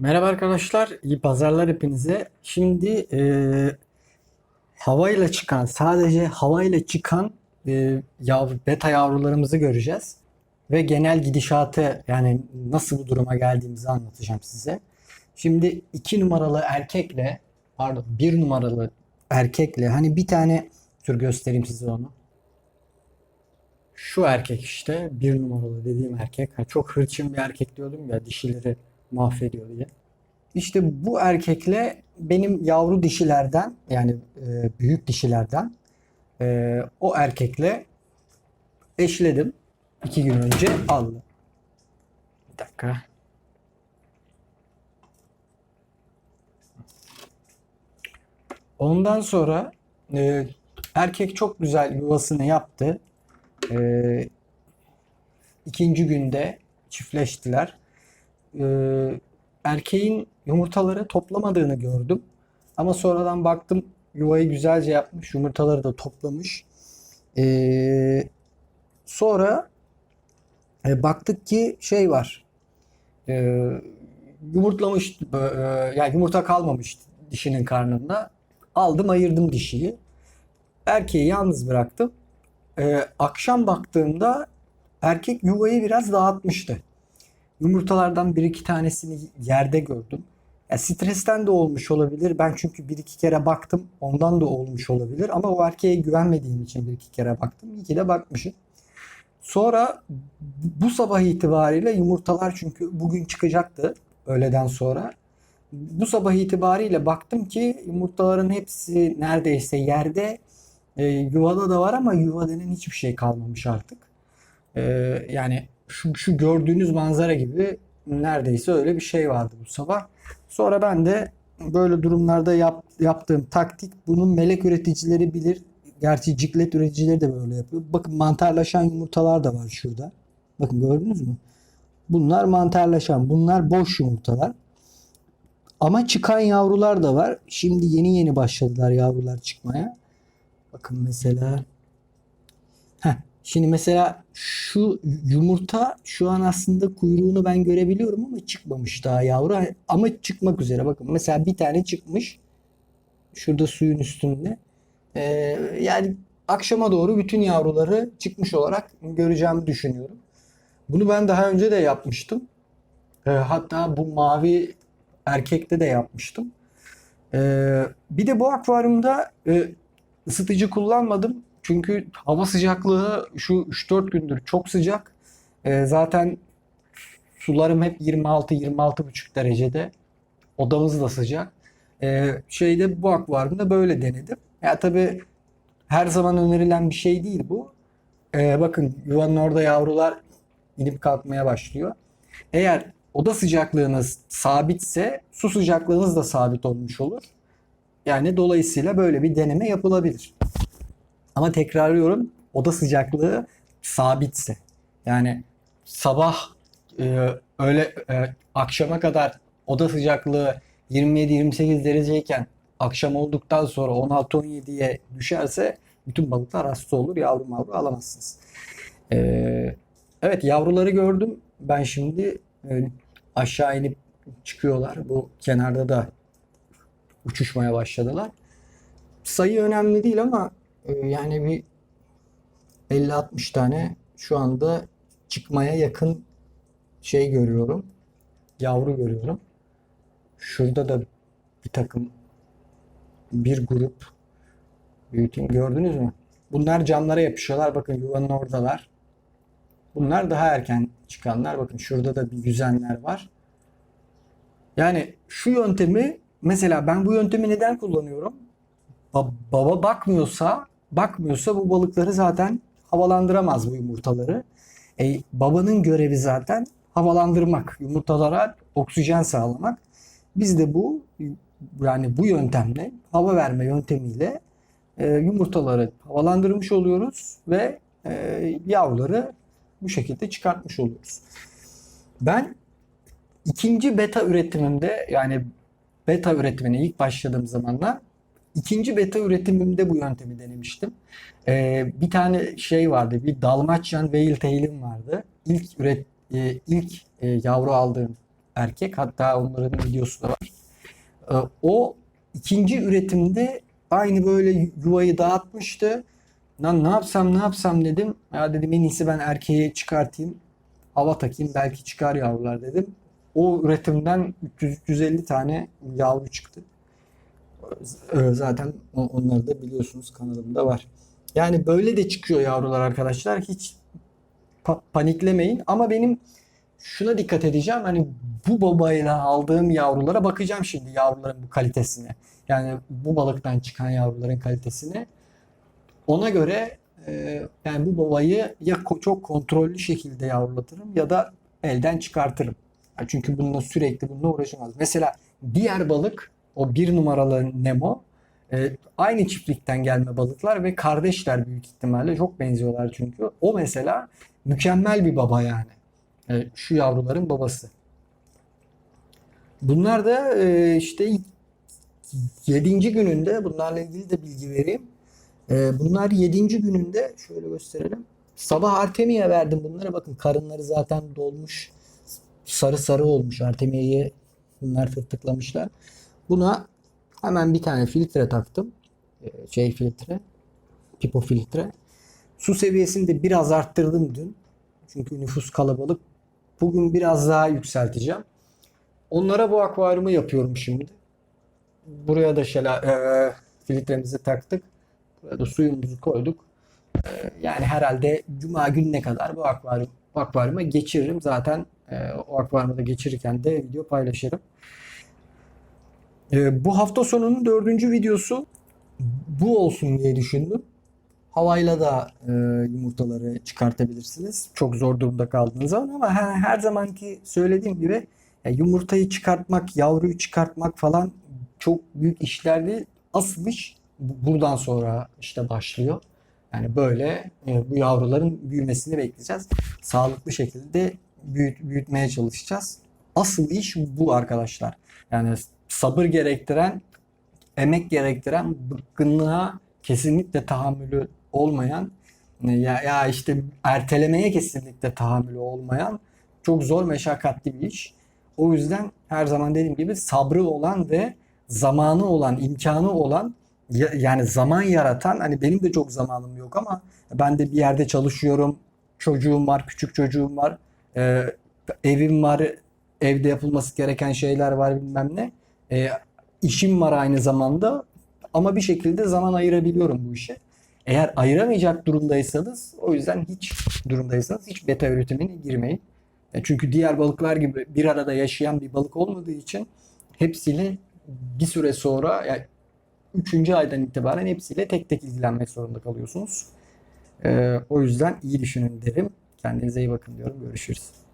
Merhaba arkadaşlar, iyi pazarlar hepinize. Şimdi e, havayla çıkan, sadece havayla çıkan e, yavru, beta yavrularımızı göreceğiz. Ve genel gidişatı yani nasıl bu duruma geldiğimizi anlatacağım size. Şimdi iki numaralı erkekle, pardon bir numaralı erkekle, hani bir tane tür göstereyim size onu. Şu erkek işte bir numaralı dediğim erkek. Ha, çok hırçın bir erkek diyordum ya dişileri mahvediyor diye. İşte bu erkekle benim yavru dişilerden yani e, büyük dişilerden e, o erkekle eşledim. iki gün önce aldım. Bir dakika. Ondan sonra e, erkek çok güzel yuvasını yaptı. E, ikinci günde çiftleştiler. E, erkeğin yumurtaları toplamadığını gördüm. Ama sonradan baktım yuvayı güzelce yapmış. Yumurtaları da toplamış. E, sonra e, baktık ki şey var. E, yumurtlamış, e, yani yumurta kalmamış dişinin karnında. Aldım ayırdım dişiyi. Erkeği yalnız bıraktım. Ee, akşam baktığımda erkek yuvayı biraz dağıtmıştı. Yumurtalardan bir iki tanesini yerde gördüm. Ya stresten de olmuş olabilir. Ben çünkü bir iki kere baktım. Ondan da olmuş olabilir. Ama o erkeğe güvenmediğim için bir iki kere baktım. İyi ki de bakmışım. Sonra bu sabah itibariyle yumurtalar çünkü bugün çıkacaktı öğleden sonra. Bu sabah itibariyle baktım ki yumurtaların hepsi neredeyse yerde. E, yuvada da var ama yuvada denen hiçbir şey kalmamış artık. E, yani şu, şu gördüğünüz manzara gibi neredeyse öyle bir şey vardı bu sabah. Sonra ben de böyle durumlarda yap, yaptığım taktik bunun melek üreticileri bilir. Gerçi ciklet üreticileri de böyle yapıyor. Bakın mantarlaşan yumurtalar da var şurada. Bakın gördünüz mü? Bunlar mantarlaşan. Bunlar boş yumurtalar. Ama çıkan yavrular da var. Şimdi yeni yeni başladılar yavrular çıkmaya. Bakın mesela. Şimdi mesela şu yumurta şu an aslında kuyruğunu ben görebiliyorum ama çıkmamış daha yavru. Ama çıkmak üzere. Bakın mesela bir tane çıkmış. Şurada suyun üstünde. Ee, yani akşama doğru bütün yavruları çıkmış olarak göreceğimi düşünüyorum. Bunu ben daha önce de yapmıştım. Ee, hatta bu mavi erkekte de yapmıştım. Ee, bir de bu akvaryumda e, ısıtıcı kullanmadım. Çünkü hava sıcaklığı şu 3-4 gündür çok sıcak. Ee, zaten sularım hep 26-26,5 derecede. Odamız da sıcak. Ee, şeyde bu akvaryumda böyle denedim. Ya tabii her zaman önerilen bir şey değil bu. Ee, bakın yuvanın orada yavrular inip kalkmaya başlıyor. Eğer oda sıcaklığınız sabitse su sıcaklığınız da sabit olmuş olur. Yani dolayısıyla böyle bir deneme yapılabilir. Ama tekrarlıyorum oda sıcaklığı sabitse. Yani sabah e, öyle e, akşama kadar oda sıcaklığı 27-28 dereceyken akşam olduktan sonra 16-17'ye düşerse bütün balıklar hasta olur. Yavru mavru alamazsınız. Ee, evet yavruları gördüm. Ben şimdi e, aşağı inip çıkıyorlar. Bu kenarda da uçuşmaya başladılar. Sayı önemli değil ama yani bir 50-60 tane şu anda çıkmaya yakın şey görüyorum. Yavru görüyorum. Şurada da bir takım bir grup büyüteyim. Gördünüz mü? Bunlar camlara yapışıyorlar. Bakın yuvanın oradalar. Bunlar daha erken çıkanlar. Bakın şurada da bir yüzenler var. Yani şu yöntemi mesela ben bu yöntemi neden kullanıyorum? Ba- baba bakmıyorsa bakmıyorsa bu balıkları zaten havalandıramaz bu yumurtaları. E, babanın görevi zaten havalandırmak, yumurtalara oksijen sağlamak. Biz de bu yani bu yöntemle hava verme yöntemiyle e, yumurtaları havalandırmış oluyoruz ve e, yavruları bu şekilde çıkartmış oluyoruz. Ben ikinci beta üretimimde yani beta üretimine ilk başladığım zamanlar ikinci beta üretimimde bu yöntemi denemiştim. Ee, bir tane şey vardı, bir Dalmatian Whale Tail'im vardı. İlk üret, e, ilk e, yavru aldığım erkek. Hatta onların videosu da var. Ee, o ikinci üretimde aynı böyle yuvayı dağıtmıştı. Lan ne yapsam ne yapsam dedim. Ya dedim en iyisi ben erkeği çıkartayım. Hava takayım belki çıkar yavrular dedim. O üretimden 300-350 tane yavru çıktı. Ee, Zaten onları da biliyorsunuz kanalımda var. Yani böyle de çıkıyor yavrular arkadaşlar. Hiç pa- paniklemeyin. Ama benim şuna dikkat edeceğim. Hani bu babayla aldığım yavrulara bakacağım şimdi yavruların bu kalitesine. Yani bu balıktan çıkan yavruların kalitesine. Ona göre e, yani bu babayı ya ko- çok kontrollü şekilde yavrulatırım ya da elden çıkartırım. Ya çünkü bununla sürekli bununla uğraşamaz. Mesela diğer balık o bir numaralı Nemo e, aynı çiftlikten gelme balıklar ve kardeşler büyük ihtimalle çok benziyorlar çünkü. O mesela mükemmel bir baba yani. E, şu yavruların babası. Bunlar da e, işte 7. gününde bunlarla ilgili de bilgi vereyim. E, bunlar 7. gününde şöyle gösterelim. Sabah Artemia verdim bunlara. Bakın karınları zaten dolmuş. Sarı sarı olmuş. Artemia'yı bunlar tırtıklamışlar. Buna hemen bir tane filtre taktım. E, şey filtre. Pipo filtre. Su seviyesini de biraz arttırdım dün. Çünkü nüfus kalabalık. Bugün biraz daha yükselteceğim. Onlara bu akvaryumu yapıyorum şimdi. Buraya da şela, e, filtremizi taktık. Buraya da suyumuzu koyduk. E, yani herhalde Cuma gününe kadar bu akvaryum, akvaryuma geçiririm. Zaten e, o akvaryumu da geçirirken de video paylaşırım. E, bu hafta sonunun dördüncü videosu bu olsun diye düşündüm. Havayla da e, yumurtaları çıkartabilirsiniz. Çok zor durumda kaldığınız zaman ama her, her zamanki söylediğim gibi ya yumurtayı çıkartmak, yavruyu çıkartmak falan çok büyük işler değil. Asıl iş bu- buradan sonra işte başlıyor. Yani böyle e, bu yavruların büyümesini bekleyeceğiz. Sağlıklı şekilde büyüt, büyütmeye çalışacağız. Asıl iş bu arkadaşlar. Yani sabır gerektiren, emek gerektiren, bıkkınlığa kesinlikle tahammülü olmayan, e, ya, ya işte ertelemeye kesinlikle tahammülü olmayan çok zor meşakkatli bir iş. O yüzden her zaman dediğim gibi sabrı olan ve zamanı olan, imkanı olan ya- yani zaman yaratan hani benim de çok zamanım yok ama ben de bir yerde çalışıyorum. Çocuğum var, küçük çocuğum var. e, evim var, evde yapılması gereken şeyler var bilmem ne. E, işim var aynı zamanda ama bir şekilde zaman ayırabiliyorum bu işe. Eğer ayıramayacak durumdaysanız o yüzden hiç durumdaysanız hiç beta üretimine girmeyin. E, Çünkü diğer balıklar gibi bir arada yaşayan bir balık olmadığı için hepsiyle bir süre sonra yani 3. aydan itibaren hepsiyle tek tek ilgilenmek zorunda kalıyorsunuz. E, o yüzden iyi düşünün derim. Kendinize iyi bakın diyorum. Görüşürüz.